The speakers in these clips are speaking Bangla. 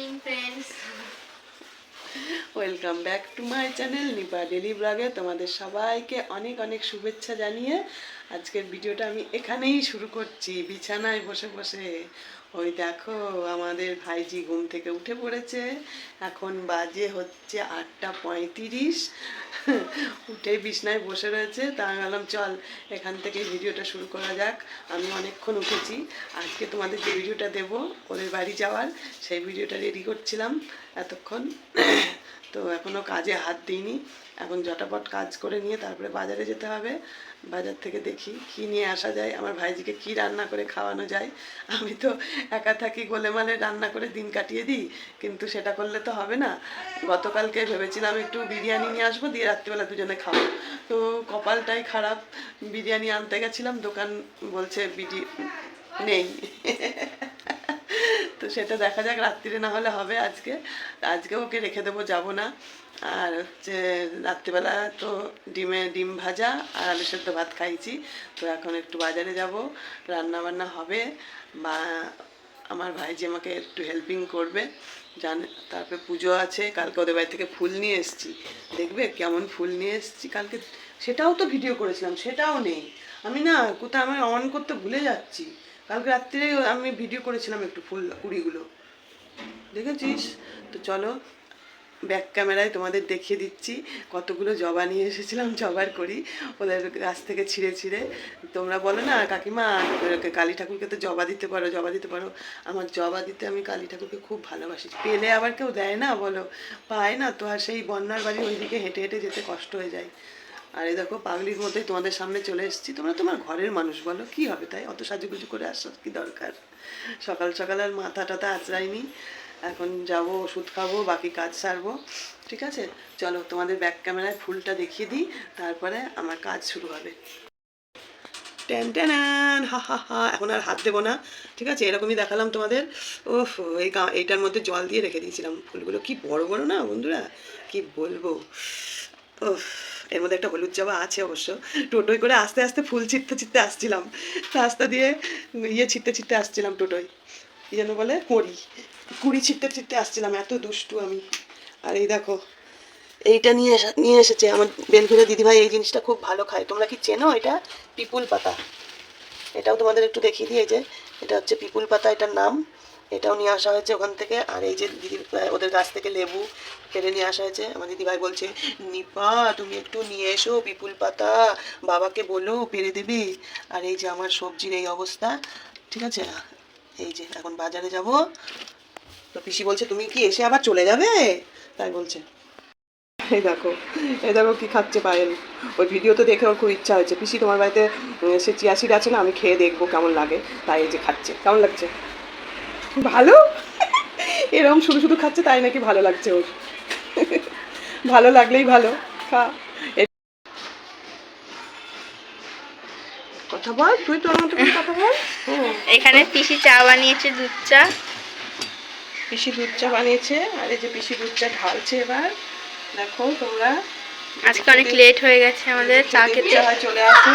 Morning friends welcome back to my channel Nipa daily ব্লগে তোমাদের সবাইকে অনেক অনেক শুভেচ্ছা জানিয়ে আজকের ভিডিওটা আমি এখানেই শুরু করছি। বিছানায় বসে বসে। ওই দেখো, আমাদের ভাইজি ঘুম থেকে উঠে পড়েছে। এখন বাজে হচ্ছে আটটা পঁয়ত্রিশ। উঠে বিছনায় বসে রয়েছে। তা আমি বললাম চল, এখান থেকে ভিডিওটা শুরু করা যাক। আমি অনেকক্ষণ উঠেছি। আজকে তোমাদের যে ভিডিওটা দেবো, ওদের বাড়ি যাওয়ার, সেই ভিডিওটা রেডি করছিলাম এতক্ষণ। তো এখনও কাজে হাত দিইনি। এখন জটাপট কাজ করে নিয়ে তারপরে বাজারে যেতে হবে। বাজার থেকে দেখি কি নিয়ে আসা যায়, আমার ভাইজিকে কি রান্না করে খাওয়ানো যায়। আমি তো একা থাকি, গোলেমালে রান্না করে দিন কাটিয়ে দিই, কিন্তু সেটা করলে তো হবে না। গতকালকে ভেবেছিলাম একটু বিরিয়ানি নিয়ে আসব, দিয়ে রাত্রিবেলা দুজনে খাব। তো কপালটাই খারাপ, বিরিয়ানি আনতে গেছিলাম, দোকান বলছে বিডি নেই। তো সেটা দেখা যাক, রাত্রিরে না হলে হবে আজকে। আজকে ওকে রেখে দেবো, যাব না। আর হচ্ছে রাত্রিবেলা তো ডিমে, ডিম ভাজা আর আলু সেদ্ধ ভাত খাইছি। তো এখন একটু বাজারে যাব রান্না বান্না হবে। বা আমার ভাই যে আমাকে একটু হেল্পিং করবে। জানে, তারপরে পুজো আছে, কালকে ওদের বাড়ি থেকে ফুল নিয়ে এসেছি। দেখবে কেমন ফুল নিয়ে এসেছি কালকে। সেটাও তো ভিডিও করেছিলাম, সেটাও নেই। আমি না কোথাও আমি অন করতে ভুলে যাচ্ছি। কালকে রাত্রে আমি ভিডিও করেছিলাম একটু ফুল কুড়িগুলো। দেখেছিস? তো চলো ব্যাক ক্যামেরায় তোমাদের দেখিয়ে দিচ্ছি, কতগুলো জবা নিয়ে এসেছিলাম, জবার করি, ওদের গাছ থেকে ছিঁড়ে ছিঁড়ে। তোমরা বলো না, কাকিমা কালী ঠাকুরকে তো জবা দিতে পারো, জবা দিতে পারো। আমার জবা দিতে আমি কালী ঠাকুরকে খুব ভালোবাসি। পেলে আবার কেউ দেয় না, বলো? পায় না তো, আর সেই বন্যার বাড়ি ওইদিকে হেঁটে হেঁটে যেতে কষ্ট হয়ে যায়। আর এই দেখো, পাগলির মধ্যেই তোমাদের সামনে চলে এসেছি। তোমরা তোমার ঘরের মানুষ বলো, কি হবে তাই? অত সাজুগুজু করে আসার কি দরকার? সকাল সকাল আর মাথা টাথা আঁচড়াইনি। এখন যাব, ওষুধ খাব, বাকি কাজ সারবো, ঠিক আছে? চলো, তোমাদের ব্যাক ক্যামেরায় ফুলটা দেখিয়ে দিই, তারপরে আমার কাজ শুরু হবে। ট্যান ট্যান হা হা হা, এখন আর হাত দেবো না, ঠিক আছে? এরকমই দেখালাম তোমাদের। ওফ এই এইটার মধ্যে জল দিয়ে রেখে দিয়েছিলাম ফুলগুলো। কি বড় বড় না বন্ধুরা? কি বলব? ওফ এর মধ্যে একটা হলুদ জবা আছে অবশ্য। টোটোয় করে আস্তে আস্তে ফুল ছিটতে ছিটতে আসছিলাম। রাস্তা দিয়ে ইয়ে ছিটতে ছিটতে আসছিলাম টোটোয়। কি যেন বলে? কুড়ি। কুড়ি ছিটতে ছিটতে আসছিলাম, এত দুষ্টু আমি। আর এই দেখো, এইটা নিয়ে এসে, নিয়ে এসেছে আমার বেলঘুরে দিদিভাই। এই জিনিসটা খুব ভালো খায়। তোমরা কি চেনো এটা? পিপুল পাতা। এটাও তোমাদের একটু দেখিয়ে দিয়ে যে, এটা হচ্ছে পিপুল পাতা, এটার নাম। এটাও নিয়ে আসা হয়েছে ওখান থেকে। আর এই যে দিদি ওদের গাছ থেকে লেবু পেরে নিয়ে আসা হয়েছে। আমার দিদিভাই বলছে, নিপা, তুমি একটু নিয়ে এসো পিপুল পাতা, বাবাকে বলো পেরে দেবে। আর এই যে আমার সবজির এই অবস্থা, ঠিক আছে? এই যে এখন বাজারে যাব। তো পিসি বলছে, তুমি কি এসে আবার চলে যাবে? তাই বলছে। এই দেখো এই দেখো কি খাচ্ছে পায়েল। ওই ভিডিও তো দেখে ওর খুব ইচ্ছা হয়েছে। পিসি তোমার বাড়িতে সে চিয়াশিড আছে না, আমি খেয়ে দেখব কেমন লাগে। তাই এই যে খাচ্ছে। কেমন লাগছে? ভালো? এরকম শুধু শুধু খাচ্ছে তাই নাকি ভালো লাগছে ওর? ভালো লাগলেই ভালো খা। কথা বল তুই তোর মতো কথা বল। এখানে পিসি চা বানিয়েছে দুধ চা। পিসি দুধ চা বানিয়েছে আর এই যে পিসি দুধ চা ঢালছে এবার। দেখো তোমরা। আজকে অনেক লেট হয়ে গেছে আমাদের চা খেতে। হয় চলে আসো।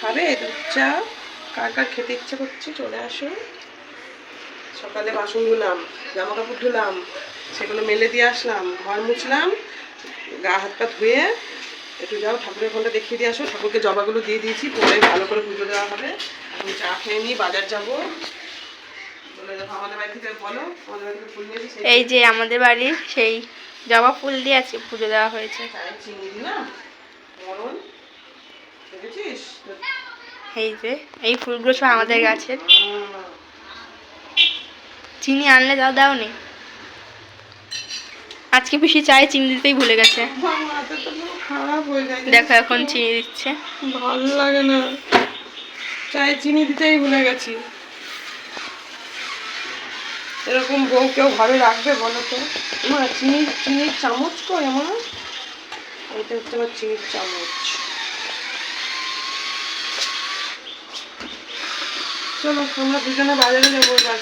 খাবে দুধ চা? কার কার খেতে ইচ্ছে করছে চলে আসো। সকালে বাসন ধুলাম জামা কাপড় ধুলাম সেগুলো মেলে দিয়ে আসলাম ঘর মুছলাম গা হাত পা ধুয়ে একটু যাও ঠাকুরের ফোনটা দেখিয়ে দিয়ে আসো ঠাকুরকে জবাগুলো দিয়ে দিয়েছি পরে ভালো করে পুজো দেওয়া হবে। এখন চা খেয়ে নিই বাজার যাব। এই যে আমাদের বাড়ির সেই জবা ফুল দিয়ে আজকে পুজো দেওয়া হয়েছে। এই যে এই ফুলগুলো সব আমাদের গাছের। চিনি আনলে দাও দাও নি। আজকে পিসি চায়ে চিনি দিতেই ভুলে গেছে। তো দেখো এখন চিনি দিচ্ছে। ভালো লাগে না। চায়ে চিনি দিতেই ভুলে গেছি। এরকম বউ কেউ ঘরে রাখবে বলো তো? মা চিনি চিনির চামচ কই আমার? এটা হচ্ছে আমার চিনির চামচ। চলো আমরা দুজনে বাজারে যাব এবার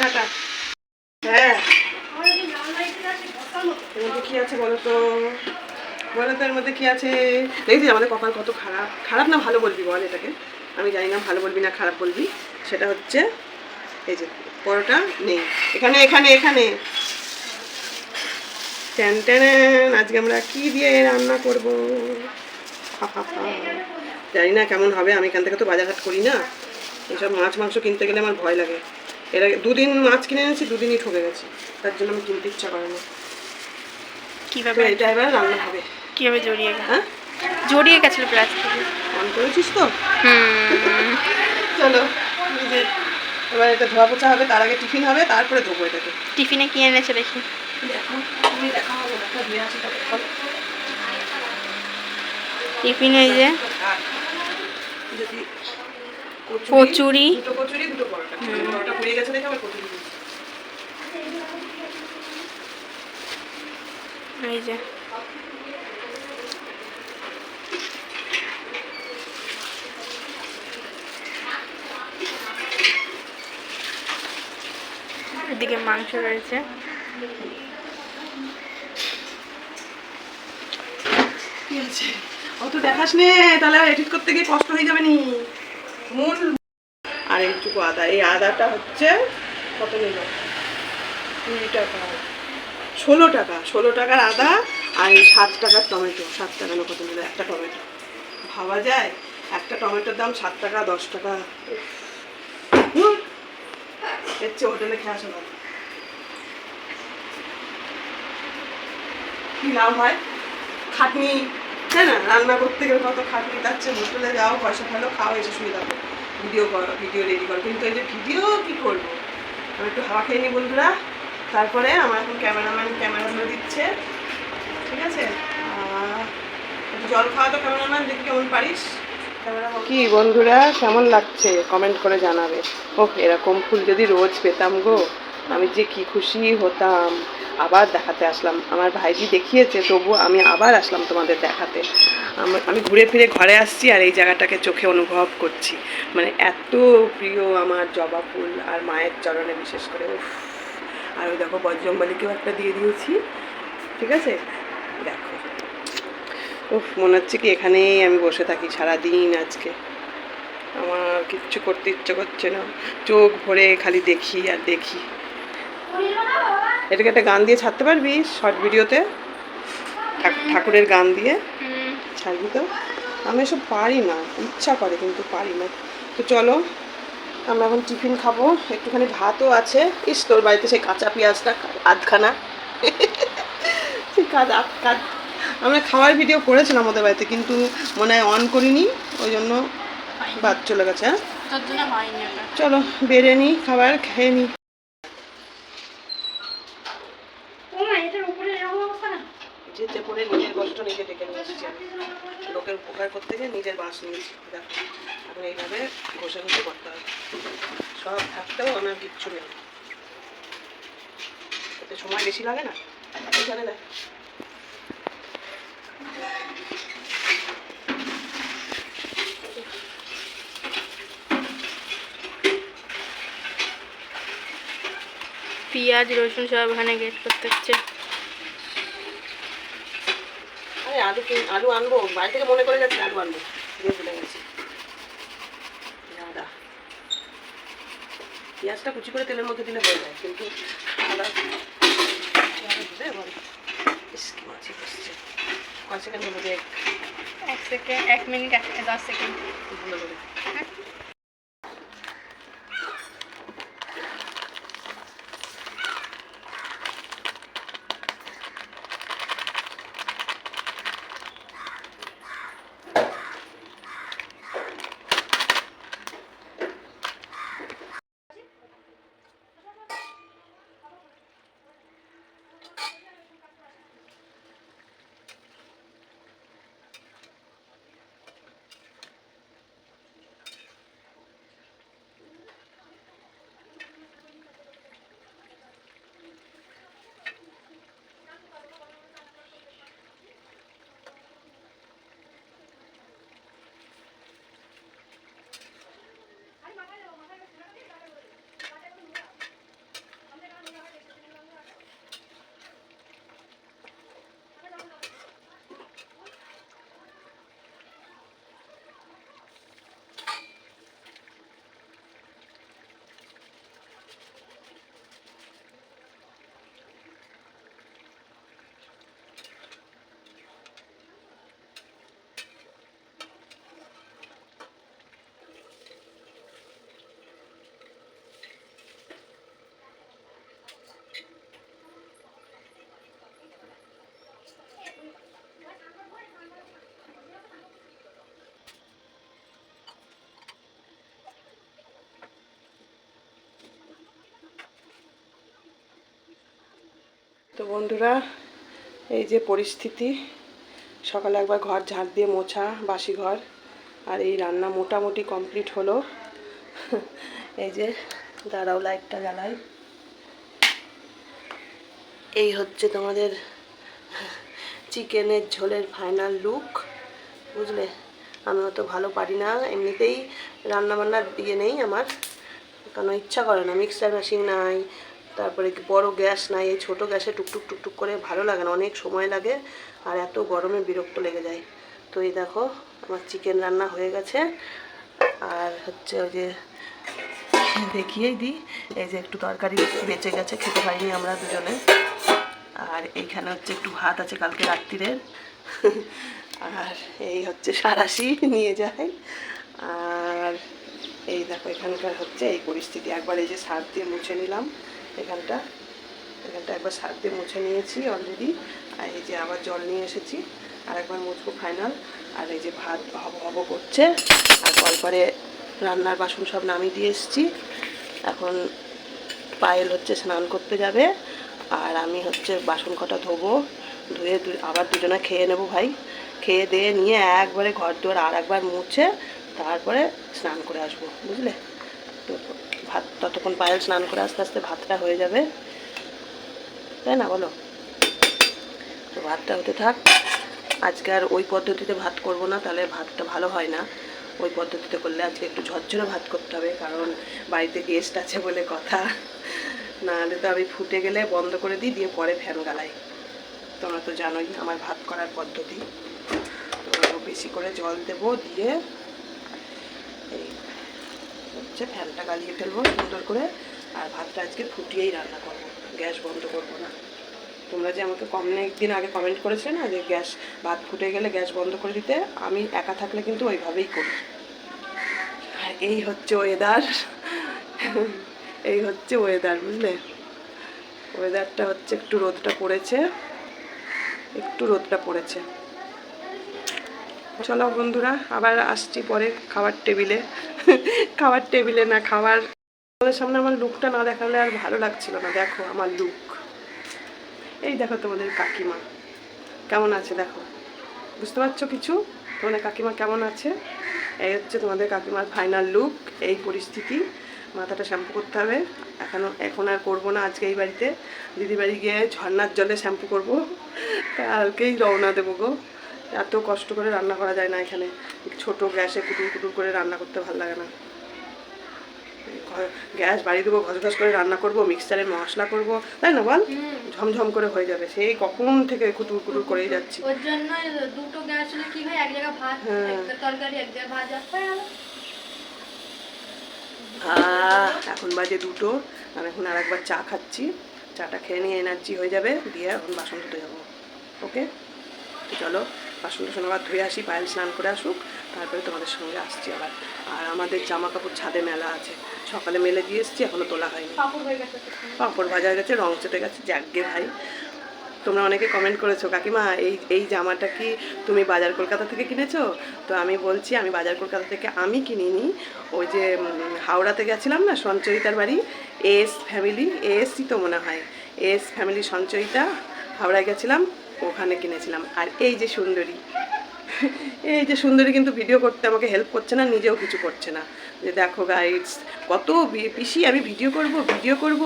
হ্যাঁ। এর মধ্যে কি আছে বলো তো? বলো তো এর মধ্যে কি আছে? দেখছি আমাদের কত খারাপ। খারাপ না ভালো বলবি বল এটাকে। আমি জানি না ভালো বলবি না খারাপ বলবি। সেটা হচ্ছে এই যে পরোটা নেই। এখানে এখানে এখানে। ট্যান আজকে আমরা কি দিয়ে রান্না করব। জানি না কেমন হবে। আমি এখান থেকে তো বাজারঘাট করি না। এসব মাছ মাংস কিনতে গেলে আমার ভয় লাগে। এর আগে দুদিন মাছ কিনে এনেছি দুদিনই ঠকে গেছি। তার জন্য আমি কিনতে ইচ্ছা করে না। কীভাবে? এটা এবার রান্না হবে। কীভাবে জড়িয়ে হ্যাঁ? জড়িয়ে গেছিল প্লাস্টিকে অন করেছিস তো? হুম। চলো এবার এটা ধোয়া পোছা হবে তার আগে টিফিন হবে তারপরে ধোবো এটাকে। টিফিনে কি এনেছে দেখি। টিফিনে এই যে যদি কচুরি দুটো কচুরি দুটো পরোটা। পরোটা পুড়িয়ে গেছে দেখে আবার কচুরি এই যে। এদিকে মাংস রয়েছে। অত দেখাস নে তাহলে এডিট করতে গিয়ে কষ্ট হয়ে যাবে নি। মূল আর এইটুকু আদা। এই আদাটা হচ্ছে কত নিল? কুড়ি টাকা। ষোলো টাকা। ষোলো টাকার আদা আর এই সাত টাকার টমেটো। সাত টাকা না কত নিল? একটা টমেটো। ভাবা যায়? একটা টমেটোর দাম সাত টাকা, দশ টাকা। এর চেয়ে হোটেলে খেয়ে আসা ভালো কি লাভ হয়? খাটনি তাই না? রান্না করতে গেলে কত খাটনি চেয়ে হোটেলে যাও, পয়সা ফেলো খাও, এসে শুয়ে থাকো। ভিডিও করো, ভিডিও রেডি করো। কিন্তু এই যে ভিডিও কি করব? আমি একটু হাওয়া খেয়ে নিই বন্ধুরা। তারপরে আমার এখন ক্যামেরাম্যান ক্যামেরা ধরে দিচ্ছে। ঠিক আছে? জল খাওয়া তো ক্যামেরাম্যান, দেখি কেমন পারিস। কি বন্ধুরা, কেমন লাগছে? কমেন্ট করে জানাবে। ও এরকম ফুল যদি রোজ পেতাম গো, আমি যে কি খুশি হতাম। আবার দেখাতে আসলাম। আমার ভাইজি দেখিয়েছে তবু আমি আবার আসলাম তোমাদের দেখাতে। আম- ঘুরে ফিরে ঘরে আসছি আর এই জায়গাটাকে চোখে অনুভব করছি। মানে এত প্রিয় আমার জবা ফুল আর মায়ের চরণে বিশেষ করে আর ওই দেখো বজ্রম্বালিকেও একটা দিয়ে দিয়েছি, ঠিক আছে? দেখো। উফ, মনে হচ্ছে কি এখানেই আমি বসে থাকি সারা দিন আজকে। আমার কিচ্ছু করতে ইচ্ছে করছে না। চোখ ভরে খালি দেখি আর দেখি। এটাকে একটা গান দিয়ে ছাড়তে পারবি শর্ট ভিডিওতে? ঠাক- ঠাকুরের গান দিয়ে? ছাড়বি তো? আমি এসব পারি না ইচ্ছা করে কিন্তু পারি না। তো চলো আমরা এখন টিফিন খাব একটুখানি ভাতও আছে। ইস তোর বাড়িতে সেই কাঁচা পেঁয়াজটা আধখানা। সেই কাজ কাজ আমরা খাওয়ার ভিডিও করেছিলাম আমাদের বাড়িতে কিন্তু মনে হয় অন করিনি ওই জন্য বাদ চলে গেছে হ্যাঁ? চলো বেড়ে নিই খাবার খেয়ে নিই যেতে পরে নিজের কষ্ট নিজে ডেকে নিয়ে এসেছি আমি। লোকের উপকার করতে গিয়ে নিজের বাস নিয়েছি। দেখো এখন এইভাবে ঘষে ঘষে করতে হবে সব থাকতেও আমার কিচ্ছু নেই। এতে সময় বেশি লাগে না? এখানে দেখ পেঁয়াজ, রসুন সব ওখানে গেট করতে হচ্ছে আরে আলু কিন আলু আনব বাড়ি থেকে মনে করে যাচ্ছে আলু আনব। দিয়ে ভুলে গেছি। দাদা পেঁয়াজটা কুচি করে তেলের মধ্যে দিলে হয়ে যায় কিন্তু আদা দিলে মাছি বসছে কয় সেকেন্ড হলো এক সেকেন্ড এক মিনিট এক দশ সেকেন্ড। ভুলে গেলো তো বন্ধুরা, এই যে পরিস্থিতি, সকালে একবার ঘর ঝাড় দিয়ে মোছা বাসি ঘর, আর এই রান্না মোটামুটি কমপ্লিট হলো। এই যে দাঁড়াও লাইটটা জ্বালাই। এই হচ্ছে তোমাদের চিকেনের ঝোলের ফাইনাল লুক, বুঝলে? আমি অত ভালো পারি না, এমনিতেই রান্নাবান্নার ইয়ে নেই আমার কারণ ইচ্ছা করে না, মিক্সার মেশিন নাই তারপরে কি বড় গ্যাস নাই, এই ছোটো গ্যাসে টুকটুক টুকটুক করে ভালো লাগে না, অনেক সময় লাগে আর এত গরমে বিরক্ত লেগে যায়। তো এই দেখো, আমার চিকেন রান্না হয়ে গেছে। আর হচ্ছে ওই যে দেখিয়েই দিই, এই যে একটু তরকারি বেঁচে গেছে, খেতে পারিনি আমরা দুজনে। আর এইখানে হচ্ছে একটু ভাত আছে কালকে রাত্রিরের আর এই হচ্ছে সারাশি নিয়ে যায়। আর এই দেখো, এখানকার হচ্ছে এই পরিস্থিতি। একবার এই যে সার দিয়ে মুছে নিলাম। এখানটা। এখানটা একবার সার দিয়ে মুছে নিয়েছি অলরেডি আর এই যে আবার জল নিয়ে এসেছি। আর একবার মুছবো ফাইনাল আর এই যে ভাত হব হব করছে। আর কল করে রান্নার বাসন সব নামিয়ে দিয়ে এসেছি। এখন পায়েল হচ্ছে স্নান করতে যাবে। আর আমি হচ্ছে বাসন কটা ধোবো, ধুয়ে আবার দুজনে খেয়ে নেব ভাই। খেয়ে দিয়ে নিয়ে একবারে ঘর দুয়ার আর একবার মুছে তারপরে স্নান করে আসব, বুঝলে? তো ভাত, ততক্ষণ পায়েল স্নান করে আস্তে আস্তে ভাতটা হয়ে যাবে। তাই না, বলো? তো ভাতটা হতে থাক। আজকে আর ওই পদ্ধতিতে ভাত করব না, তাহলে ভাতটা ভালো হয় না। ওই পদ্ধতিতে করলে আজকে একটু ঝরঝরে ভাত করতে হবে, কারণ বাড়িতে গেস্ট আছে বলে কথা। নাহলে তো আমি ফুটে গেলে বন্ধ করে দিই, দিয়ে পরে ফ্যান গালাই। তোমরা তো জানোই আমার ভাত করার পদ্ধতি। তো বেশি করে জল দেবো, দিয়ে এই হচ্ছে ফ্যানটা গালিয়ে ফেলব সুন্দর করে, আর ভাতটা আজকে ফুটিয়েই রান্না করব। গ্যাস বন্ধ করব না। তোমরা যে আমাকে অনেক দিন আগে কমেন্ট করেছিলে না যে গ্যাস ভাত ফুটে গেলে গ্যাস বন্ধ করে দিতে, আমি একা থাকলে কিন্তু ওইভাবেই করি। আর এই হচ্ছে ওয়েদার এই হচ্ছে ওয়েদার বুঝলে? ওয়েদারটা হচ্ছে একটু রোদটা পড়েছে। একটু রোদটা পড়েছে। চলো বন্ধুরা, আবার আসছি পরে খাবার টেবিলে। খাবার টেবিলে না খাবার তোমাদের সামনে আমার লুকটা না দেখালে আর ভালো লাগছিল না। দেখো আমার লুক এই দেখো তোমাদের কাকিমা। কেমন আছে দেখো? বুঝতে পারছ কিছু? তোমাদের কাকিমা কেমন আছে? এই হচ্ছে তোমাদের কাকিমার ফাইনাল লুক এই পরিস্থিতি। মাথাটা শ্যাম্পু করতে হবে। এখনও এখন আর করব না আজকে এই বাড়িতে। দিদি বাড়ি গিয়ে ঝর্নার জলে শ্যাম্পু করব। কালকেই রওনা দেবো গো। এত কষ্ট করে রান্না করা যায় না এখানে। ছোট গ্যাসে কুটুর কুটুর করে রান্না করতে ভালো লাগে না। গ্যাস বাড়ি দেবো ঘস ঘস করে রান্না করব মিক্সচারে মশলা করব তাই না বল? ঝমঝম করে হয়ে যাবে সেই কখন থেকে কুটুর কুটুর করেই যাচ্ছি। ওর জন্য দুটো গ্যাস হলে কি হয় এক জায়গা ভাত। তরকারি এক জায়গা ভাজা গেল। আহ, এখন বাজে দুটো আমি এখন আর একবার চা খাচ্ছি। চাটা খেয়ে নিয়ে এনার্জি হয়ে যাবে দিয়ে এখন বাসন ধুতে যাব। ওকে? চলো। বাসন টাসন আবার ধুয়ে আসি পায়েল স্নান করে আসুক তারপরে তোমাদের সঙ্গে আসছি আবার। আর আমাদের জামা কাপড় ছাদে মেলা আছে। সকালে মেলে দিয়ে এসছি এখনও তোলা হয়নি। পাপড় ভাজা হয়ে গেছে রং চেটে গেছে যাকগে ভাই। তোমরা অনেকে কমেন্ট করেছ কাকিমা এই এই জামাটা কি তুমি বাজার কলকাতা থেকে কিনেছো? তো আমি বলছি আমি বাজার কলকাতা থেকে আমি কিনিনি। ওই যে হাওড়াতে গেছিলাম না সঞ্চয়িতার বাড়ি? এস ফ্যামিলি এসই তো মনে হয়। এস ফ্যামিলি সঞ্চয়িতা হাওড়ায় গেছিলাম। ওখানে কিনেছিলাম। আর এই যে সুন্দরী, এই যে সুন্দরী কিন্তু ভিডিও করতে আমাকে হেল্প করছে না, নিজেও কিছু করছে না। যে দেখো গাইডস কত পিসি আমি ভিডিও করব ভিডিও করব।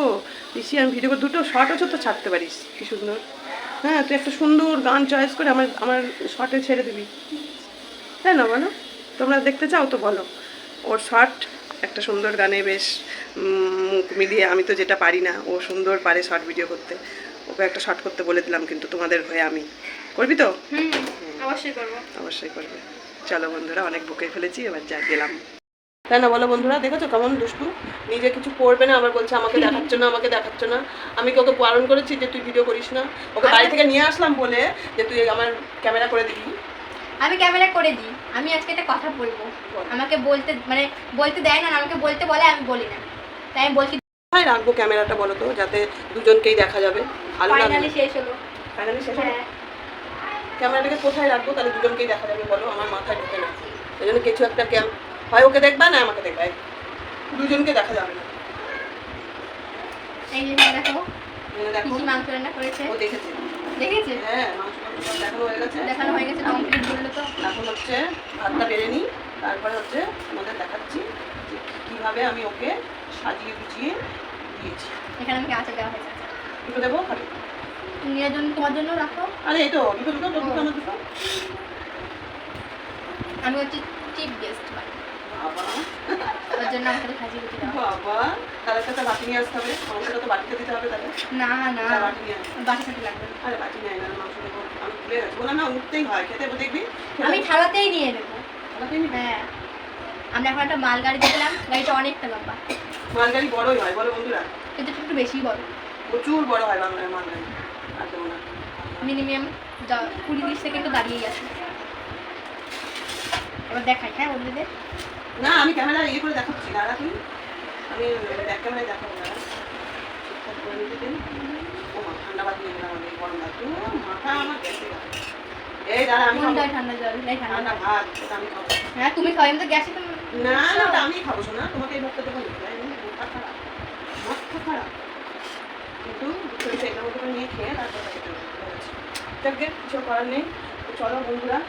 পিসি আমি ভিডিও দুটো শর্টও তো ছাড়তে পারিস, কি সুন্দর। হ্যাঁ তুই একটা সুন্দর গান চয়েস করে আমার আমার শর্টে ছেড়ে দিবি। তাই না বলো? তোমরা দেখতে চাও তো বলো। ওর শর্ট একটা সুন্দর গানে বেশ মুখ মিলিয়ে, আমি তো যেটা পারি না, ও সুন্দর পারে শর্ট ভিডিও করতে। ওকে একটা শর্ট করতে বলে দিলাম কিন্তু তোমাদের হয়ে আমি। করবি তো? অবশ্যই করব। অবশ্যই করবে। চলো বন্ধুরা অনেক বুকে ফেলেছি এবার যা গেলাম। তাই না বলো বন্ধুরা দেখেছ কেমন দুষ্টু? নিজে কিছু পড়বে না আবার বলছে আমাকে দেখাচ্ছ না আমাকে দেখাচ্ছ না। আমি কি ওকে বারণ করেছি যে তুই ভিডিও করিস না? ওকে বাড়ি থেকে নিয়ে আসলাম বলে যে তুই আমার ক্যামেরা করে দিবি। আমি ক্যামেরা করে দিই। আমি আজকে একটা কথা বলব। আমাকে বলতে মানে বলতে দেয় না আমাকে বলতে বলে আমি বলি না। তাই আমি বলছি কোথায় রাখব ক্যামেরাটা বলো তো যাতে দুজনকেই দেখা যাবে? ভালো ফাইনালি শেষ হলো। ফাইনালি শেষ হলো? হ্যাঁ। ক্যামেরাটাকে কোথায় রাখব? তাহলে দুজনকেই দেখা যাবে বলো আমার মাথায় ঢোকে না। এই জন্য কিছু একটা ক্যাম হয় ওকে দেখবা? না আমাকে দেখবা? দুজনকে দেখা যাবে না। এই যে দেখো দেখো। মাংস রান্না করেছে। ও দেখেছে। দেখেছে? হ্যাঁ মাংস দেখানো হয়ে গেছে। দেখানো হয়ে গেছে কমপ্লিট বলল তো। এখন হচ্ছে ভাতটা বেড়ে নিই তারপরে হচ্ছে তোমাদের দেখাচ্ছি যে কীভাবে আমি ওকে সাজিয়ে গুছিয়ে দিয়েছি। এখানে আমাকে আচার দেওয়া হয়েছে। দুটো দেবো? নিজের জন্য তোমার জন্য রাখো। আরে এই তো দুটো দুটো দুটো দুটো দুটো। আমি হচ্ছে চিপ গেস্ট বাবা। ওর জন্য আমাকে তো সাজিয়ে গুছিয়ে বাবা তার একটা বাটি নিয়ে আসতে হবে। মাংসটা তো বাটিতে দিতে হবে তাহলে। না না বাটি নিয়ে আয়। লাগবে আরে বাটি নিয়ে না মাংস দেবো আমি ভুলে গেছি। বললাম না উঠতেই হয়। খেতে দেখবি। আমি থালাতেই নিয়ে নেব? হ্যাঁ। আমরা এখন একটা মাল গাড়ি দেখলাম। গাড়িটা অনেকটা লম্বা। মালগাড়ি বড়ই হয় বলো বন্ধুরা। কিন্তু একটু বেশি বড়। প্রচুর বড় হয় বাংলার মালগাড়ি। আর দেবো না। মিনিমাম কুড়ি তিরিশ সেকেন্ড তো দাঁড়িয়েই আছে। এবার দেখাই হ্যাঁ বন্ধুদের? না আমি ক্যামেরা ইয়ে করে দেখাচ্ছি দাঁড়া তুই আমি ব্যাক ক্যামেরায় দেখাবো ও ঠান্ডা বাদ নিয়ে গেলাম আমি গরম লাগতো মাথা আমার গেছে। এই দাঁড়া আমি ঠান্ডা জল ঠান্ডা। ভাত আমি খাব। হ্যাঁ তুমি খাও আমি তো গ্যাসে তো না না আমি খাব শোনা তোমাকে এই ভাতটা দেবো? মাথা খারাপ। মাথা খারাপ। কিন্তু দুপুরে এটার নিয়ে খেয়ে তারপরে। কিছু করার নেই। চলো বন্ধুরা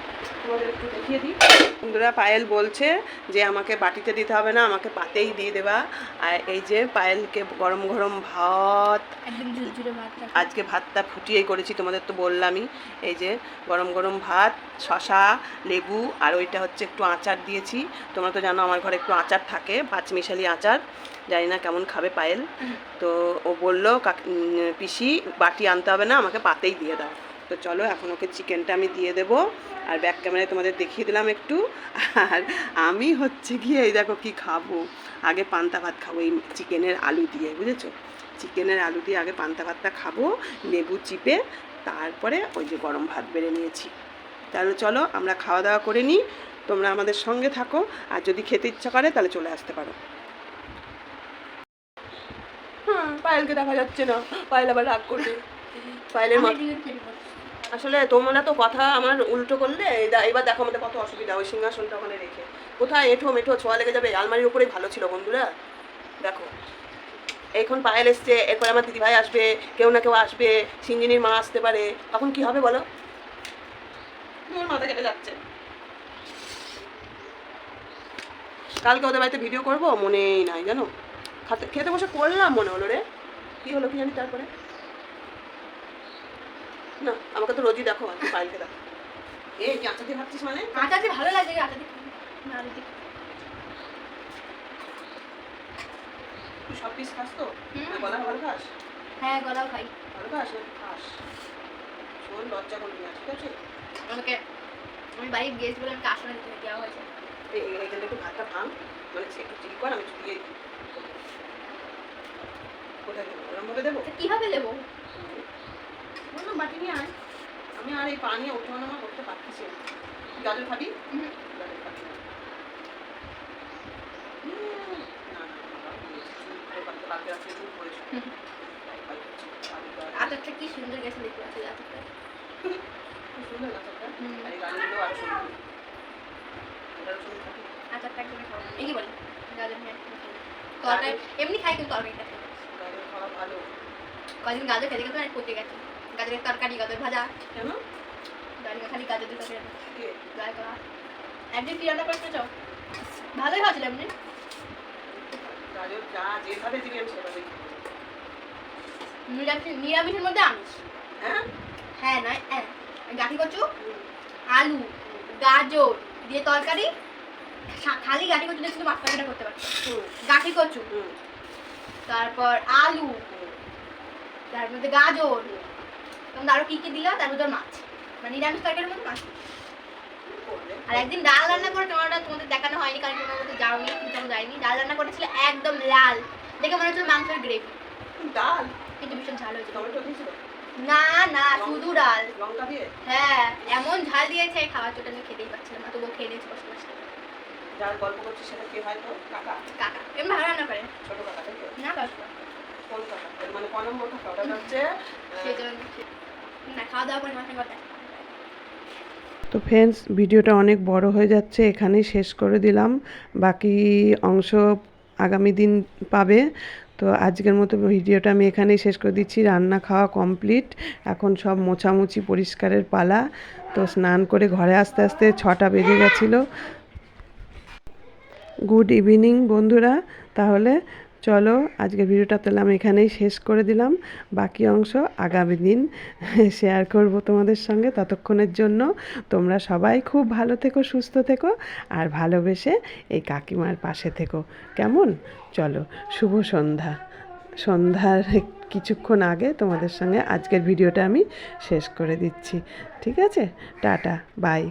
তোমাদের একটু দেখিয়ে দিই। বন্ধুরা পায়েল বলছে যে আমাকে বাটিতে দিতে হবে না আমাকে পাতেই দিয়ে দেবা। আর এই যে পায়েলকে গরম গরম ভাত। আজকে ভাতটা ফুটিয়েই করেছি তোমাদের তো বললামই। এই যে গরম গরম ভাত শশা লেবু আর ওইটা হচ্ছে একটু আচার দিয়েছি। তোমরা তো জানো আমার ঘরে একটু আচার থাকে পাঁচমিশালি আচার। জানি না কেমন খাবে পায়েল। তো ও বলল কাক- পিসি বাটি আনতে হবে না আমাকে পাতেই দিয়ে দাও। তো চলো এখন ওকে চিকেনটা আমি দিয়ে দেবো। আর ব্যাক ক্যামেরায় তোমাদের দেখিয়ে দিলাম একটু। আর আমি হচ্ছে গিয়ে এই দেখো কি খাব। আগে পান্তা ভাত খাব এই চিকেনের আলু দিয়ে বুঝেছ? চিকেনের আলু দিয়ে আগে পান্তা ভাতটা খাব লেবু চিপে তারপরে ওই যে গরম ভাত বেড়ে নিয়েছি। তাহলে চলো আমরা খাওয়া দাওয়া করে নিই। তোমরা আমাদের সঙ্গে থাকো। আর যদি খেতে ইচ্ছা করে তাহলে চলে আসতে পারো। হ্যাঁ পায়েলকে দেখা যাচ্ছে না। পায়েল আবার রাগ করবে। পায়েলের আমি আসলে তোমরা তো কথা আমার উল্টো করলে? এবার দেখো আমাদের কত অসুবিধা ওই সিংহাসনটা ওখানে রেখে। কোথায় এঠো মেঠো ছোঁয়া লেগে যাবে? আলমারির উপরেই ভালো ছিল বন্ধুরা। দেখো। এখন পায়েল এসছে এরপরে আমার দিদিভাই আসবে কেউ না কেউ আসবে সিঞ্জিনির মা আসতে পারে। তখন কি হবে বলো? মাথা কেটে যাচ্ছে। কালকে ওদের বাড়িতে ভিডিও করব? মনেই নাই জানো? খাতে খেতে বসে করলাম মনে হলো রে। কি হলো কি জানি তারপরে? না আমাকে তো রোজই দেখো আর পায়েলকে দেখো। এই কি আচার দিয়ে ভাবছিস মানে আচার দিয়ে ভালো লাগে আচার দিয়ে। না তুই সব পিস খাস তো? গলা ভালো খাস? হ্যাঁ গলাও খাই। ভালো খাস? না খাস। শোন লজ্জা করবি না ঠিক আছে? আমাকে আমি বাড়ির গেস্ট বলে আমাকে দিতে দেওয়া হয়েছে। এই এই- এইখানটা একটু ভাতটা ভাঙ। মানে একটু চিলি কর আমি দিই। কোথায় দেবো? ওরমভাবে দেবো? কীভাবে দেবো? বলল বাটি নিয়ে আয়। আমি আর এই পানি ওঠানামা করতে পারতেছি না। গাজর খাবি? গাজর। আচারটা কি সুন্দর গেছে দেখতে পাচ্ছি আচারটা। সুন্দর। আর এই গাজরগুলো আরও সুন্দর। আচারটা একদম এই কি বলে গাজর নিয়ে। তরকারি এমনি খাই কিন্তু তরকারিটা গাজর খাওয়া ভালো। কদিন গাজর খেতে অনেক পচে গেছে। গাজরের তরকারি গাজর ভাজা। কেন? গাজর খালি গাজর দিয়ে তরকারি কে? একদিন কি রান্না করতে চাও? ভালোই হয়েছিল এমনি। গাজর যা যেভাবে দিবি আমি নিরামিষ নিরামিষের মধ্যে আমিষ। হ্যাঁ? হ্যাঁ নয় হ্যাঁ। গাঠি কচু আলু গাজর দিয়ে তরকারি খালি গাঠি কচু দিয়ে শুধু মাছ তরকারিটা করতে হুম, গাঠি কচু হুম, তারপর আলু। তার মধ্যে গাজর। এবং আরও কি কি দিলা? তার মধ্যে মাছ। মানে নিরামিষ তরকারির মধ্যে মাছ। আর একদিন ডাল রান্না করে তোমার তোমাদের দেখানো হয়নি কারণ তোমার মধ্যে যাওনি তুমি যায়নি। ডাল রান্না করেছিল একদম লাল। দেখে মনে হচ্ছিল মাংসের গ্রেভি ডাল? কিন্তু ভীষণ ঝাল দিয়েছিল? না না শুধু ডাল। হ্যাঁ এমন ঝাল দিয়েছে খাওয়ার চোটা আমি খেতেই পারছিলাম না তবুও খেয়ে নিয়েছি কষ্ট কষ্ট যার গল্প করছিস সেটা কে হয় তো? কাকা? কাকা। এমনি ভালো রান্না করে। ছোট কাকা না কাকা। কোন মানে ক নম্বর কাকা ওটা হচ্ছে আহ, সেই জন্য না খাওয়া দাওয়া করে মাথা কথা তো ফ্রেন্ডস ভিডিওটা অনেক বড় হয়ে যাচ্ছে এখানেই শেষ করে দিলাম। বাকি অংশ আগামী দিন পাবে। তো আজকের মতো ভিডিওটা আমি এখানেই শেষ করে দিচ্ছি। রান্না খাওয়া কমপ্লিট এখন সব মোছামুছি পরিষ্কারের পালা। তো স্নান করে ঘরে আস্তে আস্তে ছটা বেজে গেছিল। গুড ইভিনিং বন্ধুরা। তাহলে চলো, আজকের ভিডিওটা তাহলে আমি এখানেই শেষ করে দিলাম। বাকি অংশ আগামী দিন শেয়ার করব তোমাদের সঙ্গে ততক্ষণের জন্য। তোমরা সবাই খুব ভালো থেকো, সুস্থ থেকো আর ভালোবেসে এই কাকিমার পাশে থেকো। কেমন? চলো, শুভ সন্ধ্যা। সন্ধ্যার কিছুক্ষণ আগে তোমাদের সঙ্গে আজকের ভিডিওটা আমি শেষ করে দিচ্ছি। ঠিক আছে? Tata bye